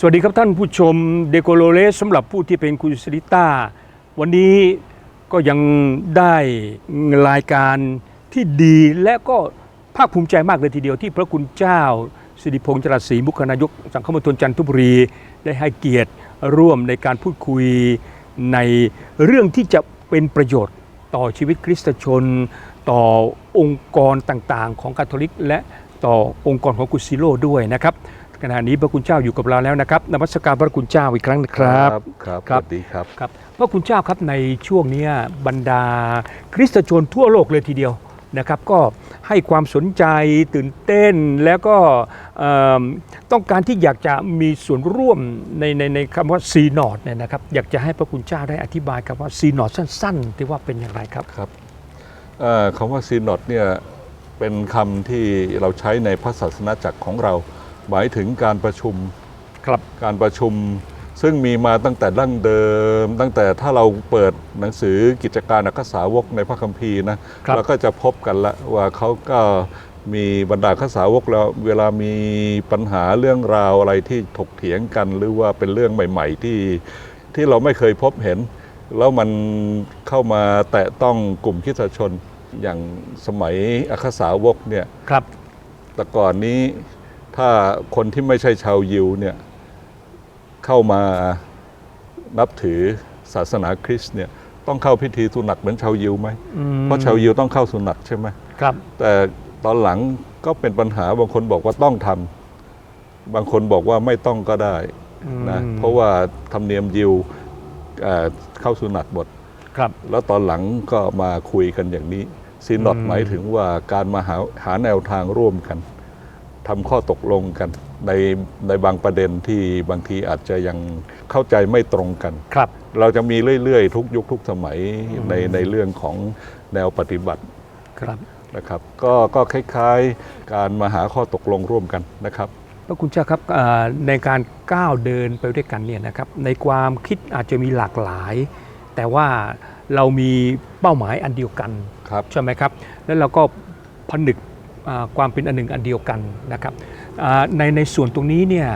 สวัสดีครับท่านผู้ชมเดโกโลเลสสำหรับผู้ที่เป็นคุณสริต้า วันนี้ก็ยังได้รายการที่ดีและก็ภาคภูมิใจมากเลยทีเดียวที่พระคุณเจ้า สิริพงษ์จรัสศรีมุขนายก สังคมณฑลจันทบุรี ได้ให้เกียรติร่วมในการพูดคุยในเรื่องที่จะเป็นประโยชน์ต่อชีวิตคริสตชน ต่อองค์กรต่างๆ ของคาทอลิก และต่อองค์กรของกุซิโลด้วยนะครับ ขณะนี้พระคุณเจ้าอยู่กับเราแล้วนะครับนมัสการพระคุณเจ้าอีกครั้งนะครับครับครัสบวัสดีครับครับพระคุณเจ้าครับในช่วงเนี้ยบรรดา คริสตชนทั่วโลกเลยทีเดียวนะครับก็ให้ความสนใจตื่นเต้นแล้วก็เอิ่มต้องการที่อยากจะมีส่วนร่วมในในในคำว่าซีนอดเนี่ยนะครับอยากจะให้พระคุณเจ้าได้อธิบายคำว่าซีนอดสั้นๆ ที่ว่าเป็นอย่างไรครับครับเอ่อคำว่าซีนอดเนี่ยเป็นคำที่เราใช้ในพระศาสนาจักรของเรา หมายถึงการประชุมครับการประชุม ซึ่งมีมาตั้งแต่ดั้งเดิม ตั้งแต่ถ้าเราเปิดหนังสือกิจการอักษาวกในพระคัมภีร์นะครับเราก็จะพบกันละว่าเขาก็มีบรรดาข้าสาวกแล้วเวลามีปัญหาเรื่องราวอะไรที่ถกเถียงกันหรือว่าเป็นเรื่องใหม่ ๆ ที่ที่เราไม่เคยพบเห็น แล้วมันเข้ามาแตะต้องกลุ่มคริสตชนอย่างสมัยอัคสาวกเนี่ยครับ แต่ก่อนนี้ ถ้าคนที่ไม่ใช่ชาวยิวเนี่ยเข้ามานับถือศาสนาคริสต์เนี่ยต้องเข้าพิธีสุนัตเหมือนชาวยิวไหมอืมเพราะชาวยิวต้องเข้าสุนัตใช่ไหมครับ แต่ตอนหลังก็เป็นปัญหาบางคนบอกว่าต้องทำบางคนบอกว่าไม่ต้องก็ได้นะอืมเพราะว่าธรรมเนียมยิวเอ่อเข้าสุนัตหมดครับแล้วตอนหลังก็มาคุยกันอย่างนี้ซีนอดอืมหมายถึงว่าการมาหาหาแนวทางร่วมกัน ทำข้อตกลงกันในในบางประเด็นที่บางทีอาจจะยังเข้าใจไม่ตรงกัน ครับ เราจะมีเรื่อยๆ ทุกยุคทุกสมัยในในเรื่องของแนวปฏิบัติครับ นะครับ ก็ก็คล้ายๆ การมาหาข้อตกลงร่วมกันนะครับพระคุณเจ้าครับอ่าในการก้าวเดินไปด้วยกันเนี่ยนะครับในความคิดอาจจะมีหลากหลาย แต่ว่าเรามีเป้าหมายอันเดียวกัน ครับ ใช่ไหมครับ แล้วเราก็ผนึกอ่า ความเป็นอันหนึ่งอันเดียวกันนะครับอ่าในในส่วนตรงนี้เนี่ย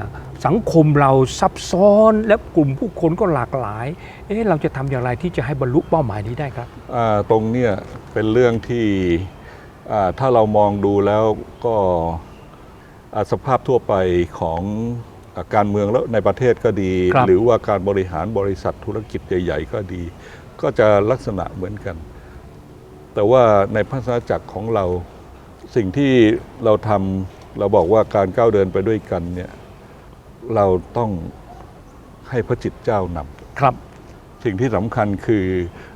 สังคมเราซับซ้อนและกลุ่มผู้คนก็หลากหลาย เอ๊ะเราจะทำอย่างไรที่จะให้บรรลุเป้าหมายนี้ได้ครับอ่าตรงเนี้ยเป็นเรื่องที่อ่าถ้าเรามองดูแล้วก็อ่าสภาพทั่วไปของอาการเมืองแล้วในประเทศก็ดีครับหรือว่าการบริหารบริษัทธุรกิจใหญ่ ๆ ก็ดี ก็จะลักษณะเหมือนกัน แต่ว่าในพระศาสนาจักรของเรา สิ่งที่เราทำเราบอกว่าการก้าวเดินไปด้วยกันเนี่ยเราต้องให้พระจิตเจ้านำครับ สิ่งที่สำคัญคือ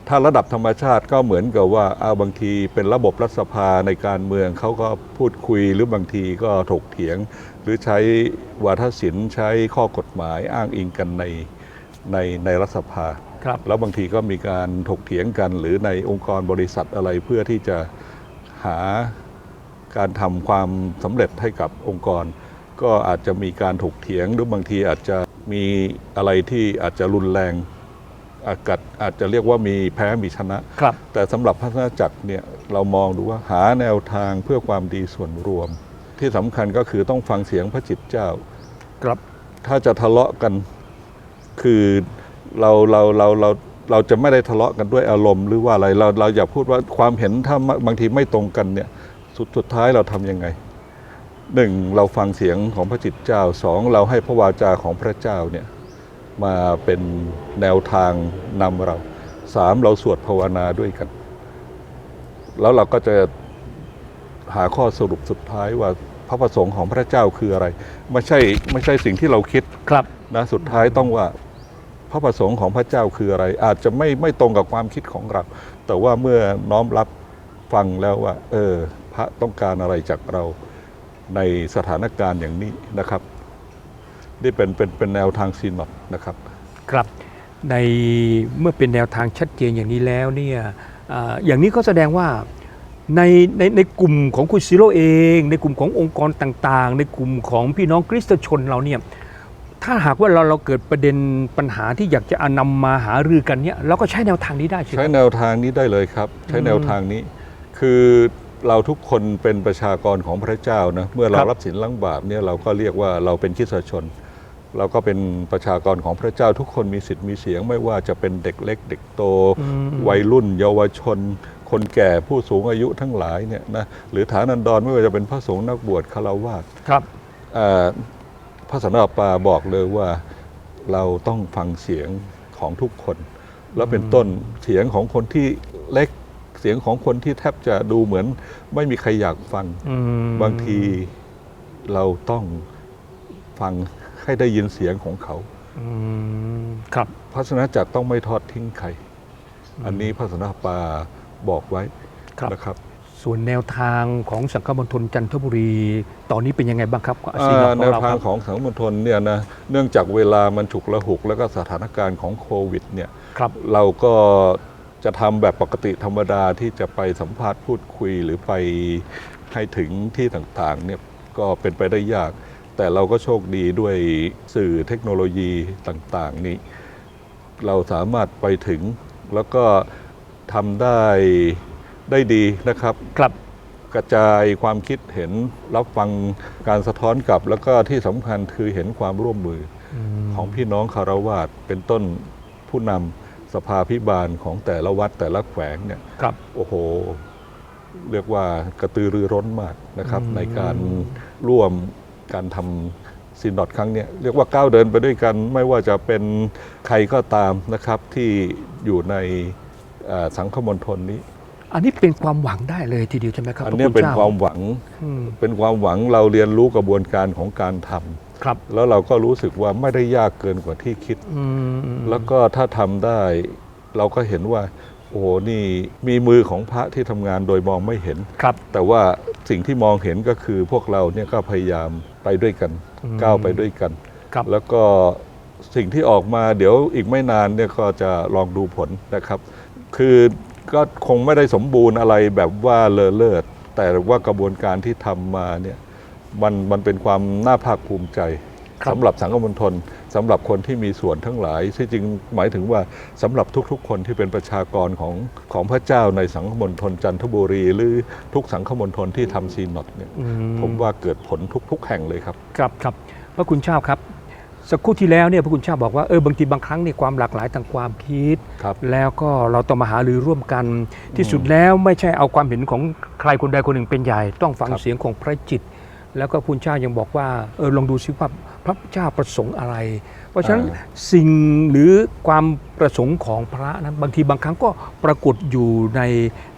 ถ้าระดับธรรมชาติก็เหมือนกับว่าเอาบางทีเป็นระบบรัฐสภาในการเมืองเขาก็พูดคุยหรือบางทีก็ถกเถียง หรือใช้วาทศิลป์ใช้ข้อกฎหมายอ้างอิงกันในในในรัฐสภาครับแล้วบางทีก็มีการถกเถียงกันหรือในองค์กรบริษัทอะไรเพื่อที่จะหา การทำความสำเร็จให้กับองค์กร ก็อาจจะมีการถกเถียงหรือบางทีอาจจะมีอะไรที่อาจจะรุนแรงอาจจะอาจจะเรียกว่ามีแพ้มีชนะ ครับ แต่สำหรับพัฒนาจักรเนี่ยเรามองดูว่าหาแนวทางเพื่อความดีส่วนรวม ที่สำคัญก็คือต้องฟังเสียงพระจิตเจ้า ครับ ถ้าจะทะเลาะกันคือเราเราเราเราเราจะไม่ได้ทะเลาะกันด้วยอารมณ์หรือว่าอะไรเราเราอย่าพูดว่าความเห็นถ้าบางทีไม่ตรงกันเนี่ย สุดสุดท้ายเราทำยังไงหนึ่งเราฟังเสียงของพระจิตเจ้าสองเราให้พระวาจาของพระเจ้าเนี่ยมาเป็นแนวทางนำเราสามเราสวดภาวนาด้วยกัน แล้วเราก็จะหาข้อสรุปสุดท้ายว่าพระประสงค์ของพระเจ้าคืออะไร ไม่ใช่ไม่ใช่สิ่งที่เราคิดครับนะสุดท้ายต้องว่าพระประสงค์ของพระเจ้าคืออะไร อาจจะไม่ไม่ตรงกับความคิดของเรา แต่ว่าเมื่อน้อมรับฟังแล้วว่า เออ พระต้องการอะไรจากเราในสถานการณ์อย่างนี้นะครับ นี่เป็นเป็นเป็นแนวทางซีนอดนะครับครับในเมื่อเป็นแนวทางชัดเจนอย่างนี้แล้วเนี่ยอ่าอย่างนี้ก็แสดงว่าในในในกลุ่มของคุณซิโร่เอง ในกลุ่มขององค์กรต่างๆ ในกลุ่มของพี่น้องคริสตชนเราเนี่ยถ้าหากว่าเราเราเกิดประเด็นปัญหาที่อยากจะเอานำมาหารือกันเนี่ยเราก็ใช้แนวทางนี้ได้ใช่ไหม ใช้แนวทางนี้ได้เลยครับ ใช้แนวทางนี้คือ เราทุกคนเป็นประชากรของพระเจ้านะเมื่อเราครับรับสินล้างบาปเนี่ยเราก็เรียกว่าเราเป็นคริสตชน เราก็เป็นประชากรของพระเจ้าทุกคนมีสิทธิ์มีเสียง ไม่ว่าจะเป็นเด็กเล็ก เด็กโตอืมวัยรุ่น เยาวชน คนแก่ผู้สูงอายุทั้งหลายเนี่ยนะหรือฐานันดรไม่ว่าจะเป็นพระสงฆ์นักบวชคารวาสครับเอ่อพระสันตะปาบอกเลยว่าเราต้องฟังเสียงของทุกคน แล้วเป็นต้นเสียงของคนที่เล็กเสียงของคนที่แทบจะดูเหมือน ไม่มีใครอยากฟังอืมบางทีเราต้องฟังให้ได้ยินเสียงของเขาอืมครับพระสนจักรต้องไม่ทอดทิ้งใคร อันนี้พระสนปาบอกไว้ครับนะครับ ส่วนแนวทางของสังฆมณฑลจันทบุรี ตอนนี้เป็นยังไงบ้างครับอ่าซีนอขแนองวเราทาคงรับของสังคมณฑลเนี่ยนะเนื่องจากเวลามันฉุกละหุก แล้วก็สถานการณ์ของโควิดเนี่ยครับเราก็ จะทำแบบปกติธรรมดาที่จะไปสัมภาษณ์พูดคุยหรือไปให้ถึงที่ต่างๆเนี่ยก็เป็นไปได้ยาก แต่เราก็โชคดีด้วยสื่อเทคโนโลยีต่างๆนี้ เราสามารถไปถึงแล้วก็ทำได้ได้ดีนะครับครับกระจายความคิดเห็นรับฟังการสะท้อนกลับ แล้วก็ที่สำคัญคือเห็นความร่วมมืออของพี่น้องคารวาสเป็นต้นผู้นำ สภาพิบาลของแต่ละวัดแต่ละแขวงเนี่ยครับ โอ้โห เรียกว่ากระตือรือร้นมากนะครับอืมในการร่วมการทำซินดอดครั้งเนี้ยเรียกว่าก้าวเดินไปด้วยกัน ไม่ว่าจะเป็นใครก็ตามนะครับที่อยู่ในเอ่อสังคมณฑลนี้ อันนี้เป็นความหวังได้เลยทีเดียวใช่ไหมครับอันเนี้ยพระเป็นจ้ความหวังอืมเป็นความหวังเราเรียนรู้กระบวนการของการทำ ครับแล้วเราก็รู้สึกว่าไม่ได้ยากเกินกว่าที่คิดอืมแล้วก็ถ้าทำได้ เราก็เห็นว่า โอ้โหนี่มีมือของพระที่ทำงานโดยมองไม่เห็น ครับ แต่ว่าสิ่งที่มองเห็นก็คือพวกเราเนี่ยก็พยายามไปด้วยกันอืมก้าวไปด้วยกัน ครับ แล้วก็สิ่งที่ออกมาเดี๋ยวอีกไม่นานเนี่ยก็จะลองดูผลนะครับ คือก็คงไม่ได้สมบูรณ์อะไรแบบว่าเลอเลิศแต่ว่ากระบวนการที่ทำมาเนี่ย มันมันเป็นความน่าภาคภูมิใจครับสำหรับสังคมณฑลสำหรับคนที่มีส่วนทั้งหลายที่จริงหมายถึงว่าสำหรับทุกๆ คนที่เป็นประชากรของของพระเจ้าในสังคมณฑลจันทบุรี หรือทุกสังคมณฑลที่ทำซีนอตเนี่ยอืผมว่าเกิดผลทุก ๆ แห่งเลยครับ ครับครับพระคุณเจ้าครับสักครู่ที่แล้วเนี่ยพระคุณเจ้าบอกว่าเออบางทีบางครั้งเนี่ยความหลากหลายทางความคิดครับแล้วก็เราต้องมาหารือร่วมกัน ที่สุดแล้วไม่ใช่เอาความเห็นของใครคนใดคนหนึ่งเป็นใหญ่ ต้องฟังครับเสียงของพระจิต แล้วก็คุณเจ้ายังบอกว่าเออลองดูซิว่าพระเจ้าประสงค์อะไร เพราะฉะนั้นสิ่งหรือความประสงค์ของพระนั้นบางทีบางครั้งก็ปรากฏอยู่ใน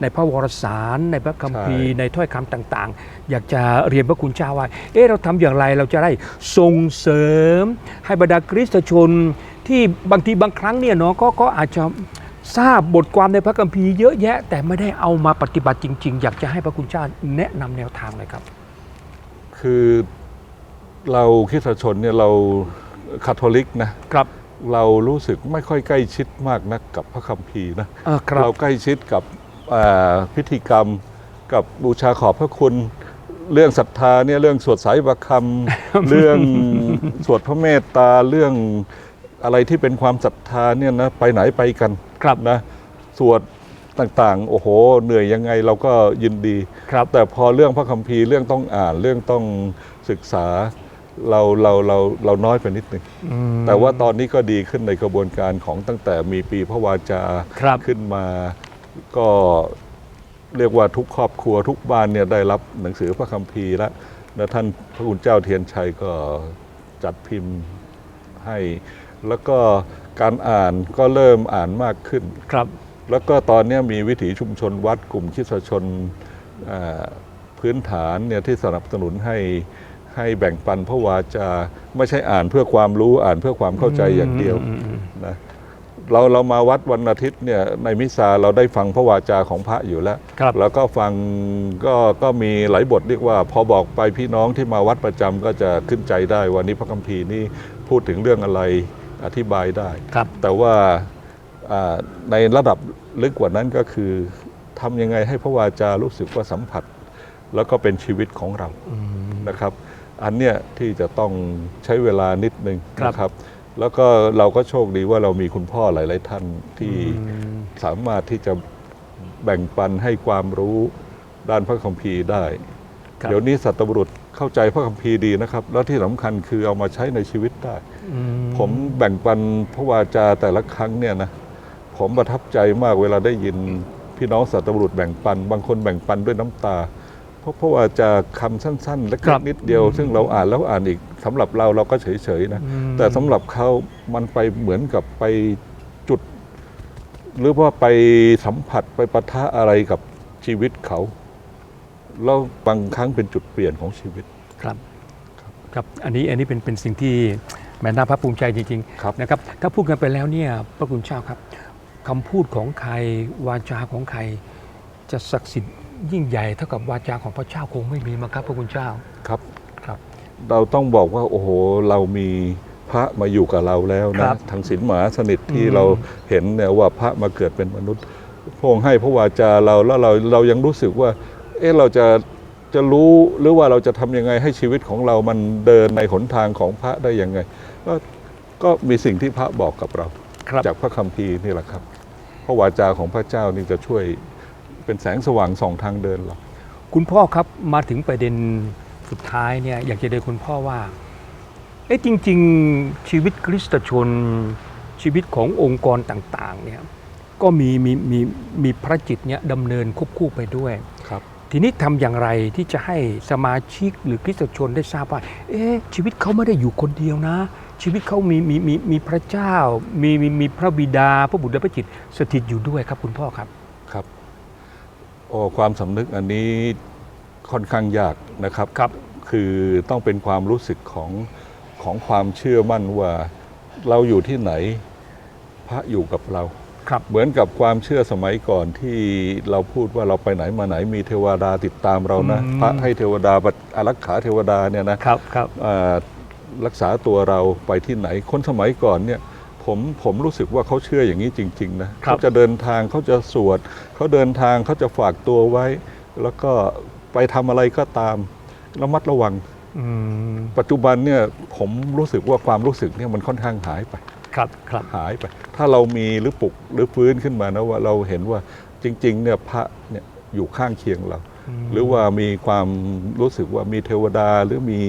ในพระวรสาร ในพระคัมภีร์ในถ้อยคำต่างๆ อยากจะเรียนพระคุณเจ้าว่าเอ๊ะเราทำอย่างไรเราจะได้ส่งเสริม ให้บรรดาคริสตชนที่บางทีบางครั้งเนี่ยเนาะก็ก็อาจจะทราบบทความในพระคัมภีร์เยอะแยะ แต่ไม่ได้เอามาปฏิบัติจริง ๆ อยากจะให้พระคุณเจ้าแนะนำแนวทางเลยครับ คือเราคริสตชนเนี่ยเราคาทอลิกนะครับ เรารู้สึกไม่ค่อยใกล้ชิดมากนักกับพระคัมภีร์นะเออครับเราใกล้ชิดกับอ่าพิธีกรรมกับบูชาขอบพระคุณ เรื่องศรัทธาเนี่ยเรื่องสวดสายประคำ เรื่องสวดพระเมตตาเรื่องอะไรที่เป็นความศรัทธาเนี่ยนะไปไหนไปกันครับ นะสวด ต่างๆ โอ้โห เหนื่อยยังไงเราก็ยินดีครับ แต่พอเรื่องพระคัมภีร์เรื่องต้องอ่านเรื่องต้องศึกษาเราเราเราเราน้อยไปนิดนึงอืมแต่ว่าตอนนี้ก็ดีขึ้นในกระบวนการของตั้งแต่มีปีพระวาจาครับขึ้นมาก็เรียกว่าทุกครอบครัวทุกบ้านเนี่ยได้รับหนังสือพระคัมภีร์แล้วและท่านพระคุณเจ้าเทียนชัยก็จัดพิมพ์ให้ แล้วก็การอ่านก็เริ่มอ่านมากขึ้นครับ แล้วก็ตอนเนี้ยมีวิถีชุมชนวัดกลุ่มคริสตชนอ่าพื้นฐานเนี่ยที่สนับสนุนให้ให้แบ่งปันพระวาจาไม่ใช่อ่านเพื่อความรู้อ่านเพื่อความเข้าใจอย่างเดียวอืมอืมนะเราเรามาวัดวันอาทิตย์เนี่ยในมิสาเราได้ฟังพระวาจาของพระอยู่แล้วครับแล้วก็ฟังก็ก็มีหลายบทเรียกว่า พอบอกไปพี่น้องที่มาวัดประจำก็จะขึ้นใจได้วันนี้พระคัมภีร์นี่พูดถึงเรื่องอะไรอธิบายได้ครับแต่ว่าอ่า ในระดับลึกกว่านั้นก็คือทำยังไงให้พระวาจารู้สึกว่าสัมผัส แล้วก็เป็นชีวิตของเราอืมนะครับ อันเนี้ยที่จะต้องใช้เวลานิดนึงครับนะครับ แล้วก็เราก็โชคดีว่าเรามีคุณพ่อหลาย ๆ ท่านที่อืมสามารถที่จะแบ่งปันให้ความรู้ด้านพระคัมภีร์ได้ครับเดี๋ยวนี้สัตบุรุษเข้าใจพระคัมภีร์ดีนะครับ แล้วที่สำคัญคือเอามาใช้ในชีวิตได้อืผมแบ่งปันพระวาจาแต่ละครั้งเนี่ยนะ ผมประทับใจมากเวลาได้ยินพี่น้องสัตว์บุรุษแบ่งปัน บางคนแบ่งปันด้วยน้ำตา เพราะพระวาจาคำสั้นๆ และครับนิดเดียว ซึ่งเราอ่านแล้วอ่านอีกสำหรับเราเราก็เฉยๆนะอืมแต่สำหรับเขามันไปเหมือนกับไปจุด หรือว่าไปสัมผัสไปปะทะอะไรกับชีวิตเขาแล้วบางครั้งเป็นจุดเปลี่ยนของชีวิตครับครับอันนี้อันนี้เป็นเป็นสิ่งที่แม่น่าภาคภูมิใจจริงครับๆนะครับถ้าพูดกันไปแล้วเนี่ยพระคุณเจ้าครับ คำพูดของใครวาจาของใคร จะศักดิ์สิทธิ์ยิ่งใหญ่เท่ากับวาจาของพระเจ้าคงไม่มีมั้งครับพระคุณเจ้าครับครับ เราต้องบอกว่าโอ้โหเรามีพระมาอยู่กับเราแล้วครันะบทางศีลหมาสนิทที่อืม เราเห็นเนี่ยว่าพระมาเกิดเป็นมนุษย์พระองค์ให้พระวาจาเราแล้วเราเรายังรู้สึกว่า เอ๊ะเราจะจะรู้หรือว่าเราจะทำยังไงให้ชีวิตของเรามันเดินในหนทางของพระได้ยังไงก็ก็มีสิ่งที่พระบอกกับเรา ครับ จากพระคัมภีร์นี่แหละครับพ ระวาจาของพระเจ้านี่จะช่วยเป็นแสงสว่างส่องทางเดินเราคุณพ่อครับมาถึงประเด็นสุดท้ายเนี่ยอยากจะเรียนคุณพ่อว่าเอ๊ะจริง ๆ ชีวิตคริสตชนชีวิตขององค์กรต่างๆเนี่ยก็มีมีมีมีพระจิตเนี่ยดำเนินควบคู่ไปด้วยครับ ทีนี้ทำอย่างไรที่จะให้สมาชิกหรือคริสตชนได้ทราบว่าเอ๊ะชีวิตเขาไม่ได้อยู่คนเดียวนะ ชีวิตเขามีมีมีมีพระเจ้า มีมีมีพระบิดา พระบุตรและพระจิตสถิตอยู่ด้วยครับคุณพ่อครับครับโอ้ความสำนึกอันนี้ค่อนข้างยากนะครับครับ คือต้องเป็นความรู้สึกของของความเชื่อมั่นว่าเราอยู่ที่ไหนพระอยู่กับเรา ครับ เหมือนกับความเชื่อสมัยก่อนที่เราพูดว่าเราไปไหนมาไหนมีเทวดาติดตามเรานะ อืม พระให้เทวดาอารักขาเทวดาเนี่ยนะครับครับอ่า รักษาตัวเราไปที่ไหน คนสมัยก่อนเนี่ยผมผมรู้สึกว่าเขาเชื่ออย่างนี้จริง ๆ นะครับเขาจะเดินทางเขาจะสวดเขาเดินทางเขาจะฝากตัวไว้ แล้วก็ไปทำอะไรก็ตามระมัดระวังอืมปัจจุบันเนี่ยผมรู้สึกว่าความรู้สึกเนี่ยมันค่อนข้างหายไปครับครับหายไป ถ้าเรามีหรือปลุกหรือฟื้นขึ้นมานะว่าเราเห็นว่าจริงๆเนี่ยพระเนี่ยอยู่ข้างเคียงเรา หรือว่ามีความรู้สึกว่ามีเทวดาหรือมี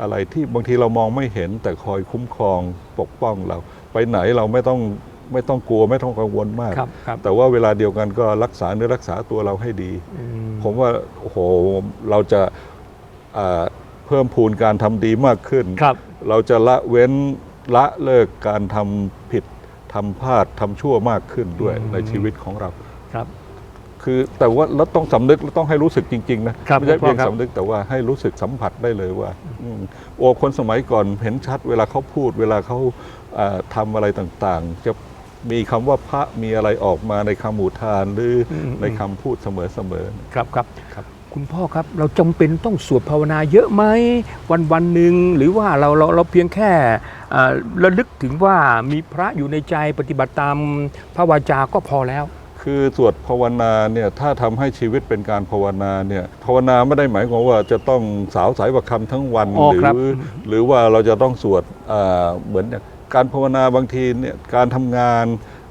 อะไรที่บางทีเรามองไม่เห็นแต่คอยคุ้มครองปกป้องเรา ไปไหนเราไม่ต้องไม่ต้องกลัวไม่ต้องกังวลมาก ครับครับ แต่ว่าเวลาเดียวกันก็รักษาเนื้อรักษาตัวเราให้ดี อืม ผมว่าโอ้โหเราจะอ่าเพิ่มพูนการทำดีมากขึ้น ครับ เราจะละเว้นละเลิกการทำผิดทำพลาดทำชั่วมากขึ้นด้วยอืมในชีวิตของเรา ครับคือแต่ว่าเราต้องสำนึกเราต้องให้รู้สึกจริง ๆ นะครับไม่ใช่ผมเพียงครับสำนึกแต่ว่าให้รู้สึกสัมผัสได้เลยว่าอืมโอ้คนสมัยก่อนเห็นชัด เวลาเขาพูด เวลาเขาอ่าทำอะไรต่างๆ จะมีคำว่าพระมีอะไรออกมาในคำอุทานหรืออมในคำพูดเสมอๆครับครับครับ คุณพ่อครับเราจำเป็นต้องสวดภาวนาเยอะไหมวันวันหนึ่งหรือว่าเราเราเราเพียงแค่อ่าระลึกถึงว่ามีพระอยู่ในใจปฏิบัติตามพระวาจาก็พอแล้ว คือสวดภาวนาเนี่ยถ้าทำให้ชีวิตเป็นการภาวนาเนี่ยภาวนาไม่ได้หมายความว่าจะต้องสาวสายประคำทั้งวันอ๋อหรืครับหรือว่าเราจะต้องสวดอ่าเหมือนอย่างการภาวนาบางทีเนี่ยการทำงาน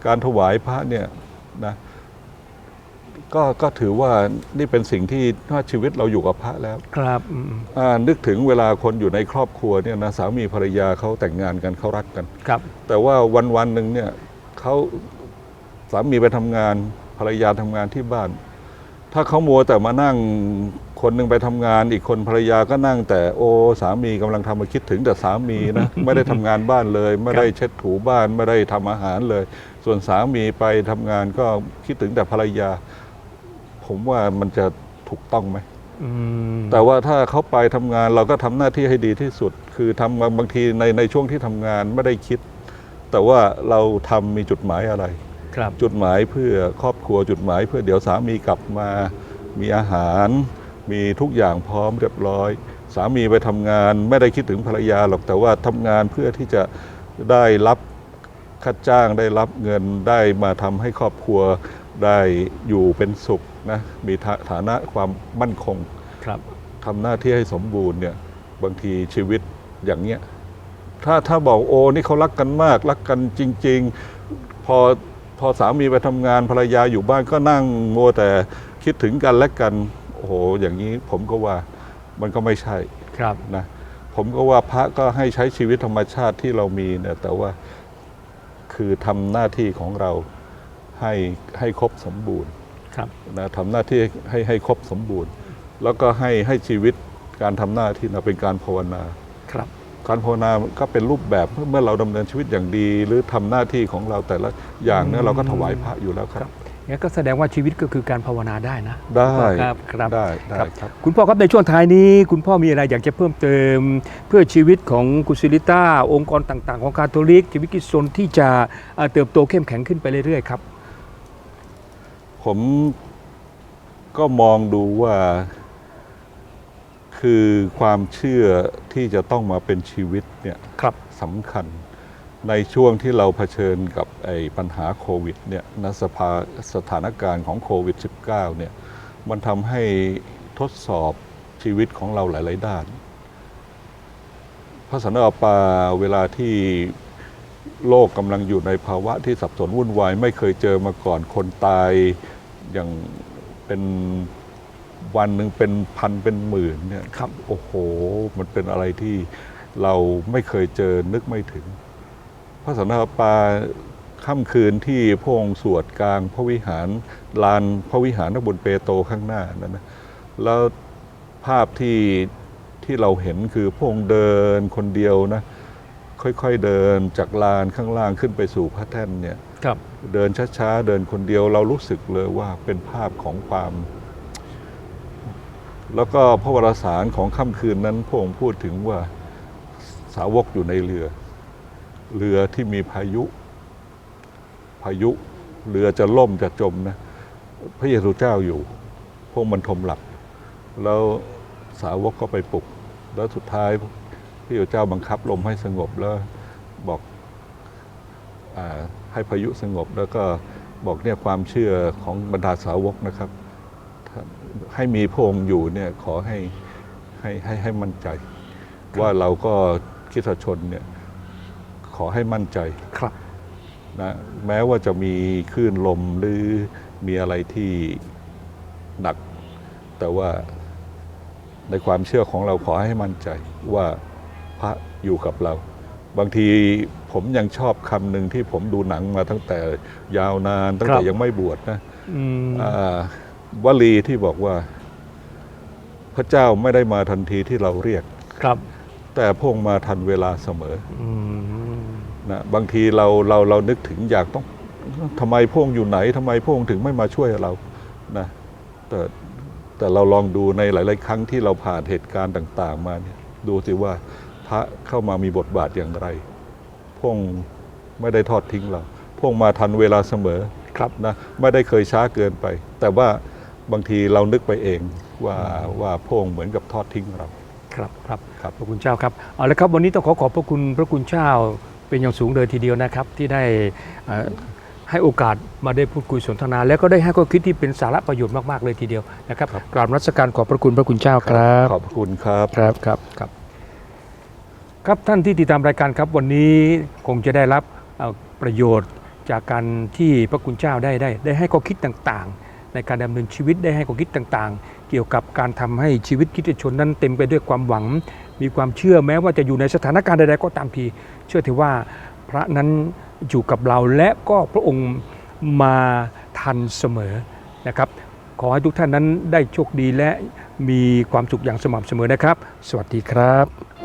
การถวายพระเนี่ยนะก็ก็ถือว่านี่เป็นสิ่งที่ถ้าชีวิตเราอยู่กับพระแล้ว ครับอืมอ่านึกถึงเวลาคนอยู่ในครอบครัวเนี่ยนะสามีภรรยาเขาแต่งงานกันเขารักกันครับ แต่ว่าวันวันๆหนึ่งเนี่ยเขา สามีไปทำงานภรรยาทำงานที่บ้าน ถ้าเขามัวแต่มานั่งคนหนึ่งไปทำงาน อีกคนภรรยาก็นั่ง แต่โอ้สามีกำลังทำมาคิดถึงแต่สามีนะไม่ได้ทำงานบ้านเลย ไม่ได้เช็ดถูบ้านไม่ได้ทำอาหารเลย ส่วนสามีไปทำงานก็คิดถึงแต่ภรรยา ผมว่ามันจะถูกต้องไหมอืมแต่ว่าถ้าเขาไปทำงานเราก็ทำหน้าที่ให้ดีที่สุด คือทำบางทีในในช่วงที่ทำงานไม่ได้คิด แต่ว่าเราทำมีจุดหมายอะไร ครับจุดหมายเพื่อครอบครัวจุดหมาย เพื่อเดี๋ยวสามีกลับมามีอาหาร มีทุกอย่างพร้อมเรียบร้อย สามีไปทำงานไม่ได้คิดถึงภรรยาหรอกแต่ว่าทำงานเพื่อที่จะได้รับค่าจ้างได้รับเงินได้มาทำให้ครอบครัวได้อยู่เป็นสุขนะมีฐาฐานะความมั่นคงครับทำหน้าที่ให้สมบูรณ์เนี่ยบางทีชีวิตอย่างเนี้ยถ้าถ้าบอกโอ้นี่เขารักกันมาก รักกันจริง ๆ พอ พอสามีไปทำงานภรรยาอยู่บ้านก็นั่งโมวแต่คิดถึงกันและกัน โอ้โห อย่างนี้ผมก็ว่ามันก็ไม่ใช่ครับนะผมก็ว่าพระก็ให้ใช้ชีวิตธรรมชาติที่เรามีเนี่ยแต่ว่าคือทำหน้าที่ของเราให้ให้ครบสมบูรณ์ครับนะทำหน้าที่ให้ให้ครบสมบูรณ์ แล้วก็ให้ให้ชีวิตการทำหน้าที่นะเป็นการภาวนาครับ การภาวนาก็เป็นรูปแบบเมื่อเราดำเนินชีวิตอย่างดี หรือทำหน้าที่ของเราแต่ละอย่างเนี่ยเราก็ถวายพระอยู่แล้วครับงั้นก็แสดงว่าชีวิตก็คือการภาวนาได้นะ ได้ครับครับได้ได้ครับครับ คุณพ่อครับในช่วงท้ายนี้ คุณพ่อมีอะไรอยากจะเพิ่มเติม เพื่อชีวิตของกุศิลิต้า องค์กรต่างๆ ของคาทอลิกชีวิตกิจชนที่จะเอ่อเติบโตเข้มแข็งขึ้นไปเรื่อยๆครับ ผมก็มองดูว่า คือความเชื่อที่จะต้องมาเป็นชีวิตเนี่ยครับสำคัญในช่วงที่เราเผชิญกับไอ้ปัญหาโควิดเนี่ยนะสภาสถานการณ์ของโควิด -19 เนี่ยมันทำให้ทดสอบชีวิตของเราหลาย ๆ ด้าน พระสันตะปาเวลาที่โลกกำลังอยู่ในภาวะที่สับสนวุ่นวาย ไม่เคยเจอมาก่อนคนตายอย่างเป็น วันหนึ่งเป็นพันเป็นหมื่นเนี่ยครับโอ้โห มันเป็นอะไรที่เราไม่เคยเจอนึกไม่ถึง พระสันตะปาค่ำคืนที่พระองค์สวดกลางพระวิหารลานพระวิหารนบนเปโตรข้างหน้านั่นนะแล้วภาพที่ที่เราเห็นคือพระองค์เดินคนเดียวนะค่อยๆเดินจากลานข้างล่างขึ้นไปสู่พระแท่นเนี่ยครับเดินช้าๆเดินคนเดียวเรารู้สึกเลยว่าเป็นภาพของความ แล้วก็พระวรสารของค่ำคืนนั้นพระองค์พูดถึงว่าสาวกอยู่ในเรือ เรือที่มีพายุ พายุเรือจะล่มจะจมนะพระเยซูเจ้าอยู่ พวกมันทมหลับแล้วสาวกก็ไปปลุก แล้วสุดท้ายพระเยซูเจ้าบังคับลมให้สงบแล้วบอกอให้พายุสงบแล้วก็บอกเนี่ยความเชื่อของบรรดาสาวกนะครับ ให้มีพระองค์อยู่เนี่ยขอให้ให้ให้ให้มั่นใจ ว่าเราก็คริดชนเนี่ยขอให้มั่นใจครับนะแม้ว่าจะมีคลื่นลมหรือมีอะไรที่หนัก แต่ว่าในความเชื่อของเราขอให้มั่นใจว่าพระอยู่กับเรา บางทีผมยังชอบคำหนึ่งที่ผมดูหนังมาตั้งแต่ยาวนานตั้งครัแต่บยังไม่บวชนะอืมอ่า วลีที่บอกว่า พระเจ้าไม่ได้มาทันทีที่เราเรียก ครับ แต่พระองค์มาทันเวลาเสมออืมนะบางทีเราเราเรานึกถึงอยากต้องทำไมพระองค์อยู่ไหนทำไมพระองค์ถึงไม่มาช่วยเรานะแต่แต่เราลองดูในหลาย ๆ ครั้งที่เราผ่านเหตุการณ์ต่าง ๆ มาเนี่ยดูสิว่าพระเข้ามามีบทบาทอย่างไรพระองค์ไม่ได้ทอดทิ้งเราพระองค์มาทันเวลาเสมอครับนะไม่ได้เคยช้าเกินไป แต่ว่า บางทีเรานึกไปเองว่าว่าพระองค์เหมือนกับทอดทิ้งเรา ครับครับครับพระคุณเจ้าครับเอาละครับวันนี้ต้องขอขอบพระคุณพระคุณเจ้าเป็นอย่างสูงเลยทีเดียวนะครับ ที่ได้เอ่อให้โอกาสมาได้พูดคุยสนทนา แล้วก็ได้ให้ข้อคิดที่เป็นสาระประโยชน์มาก ๆ เลยทีเดียวนะครับกราบนรัชการขอบพระคุณพระคุณเจ้าครับ ขอบพระคุณครับครับครับครับ ครับท่านที่ติดตามรายการครับวันนี้คงจะได้รับเอ่อประโยชน์จากการที่พระคุณเจ้าได้ได้ ได้ให้ข้อคิดต่างๆ ในการดำเนินชีวิตได้ให้ข้อคิดต่างๆ เกี่ยวกับการทำให้ชีวิตคริสตชนนั้นเต็มไปด้วยความหวัง มีความเชื่อแม้ว่าจะอยู่ในสถานการณ์ใดๆก็ตามที เชื่อถือว่าพระนั้นอยู่กับเราและก็พระองค์มาทันเสมอนะครับขอให้ทุกท่านนั้นได้โชคดีและมีความสุขอย่างสม่ำเสมอนะครับ สวัสดีครับ